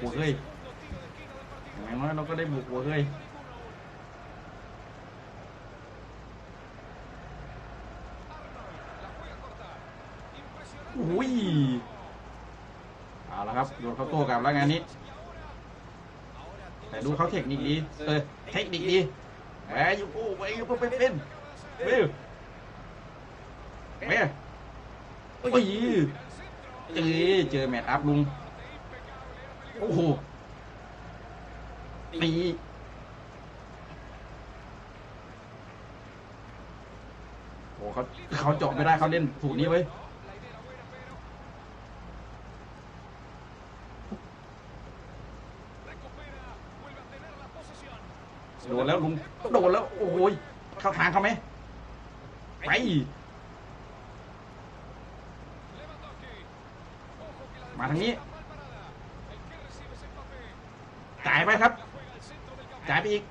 หัวเฮ้ยอย่างน้อยเราก็ได้บุกหัวเฮ้ยอุ้ยเอาละครับโดนเขาโต้กลับแล้วงานนี้ แต่ดูเขาเทคนิคดีเออเทคนิคดีแหมอยู่โอ้ไปอยู่เป็นเป็นเว้ยเว้ยโอ้ยเจอเจอแมตช์อัพลุง โอ้โหตีโอ้เขาเขาเจาะไม่ได้เขาเล่นถูกนี้เว้โดนแล้วลุงโดนแล้ว โอ้โหยเข้าทางเขาไหมไปมาทางนี้ จ่ายไปครับ จ่ายไปอีก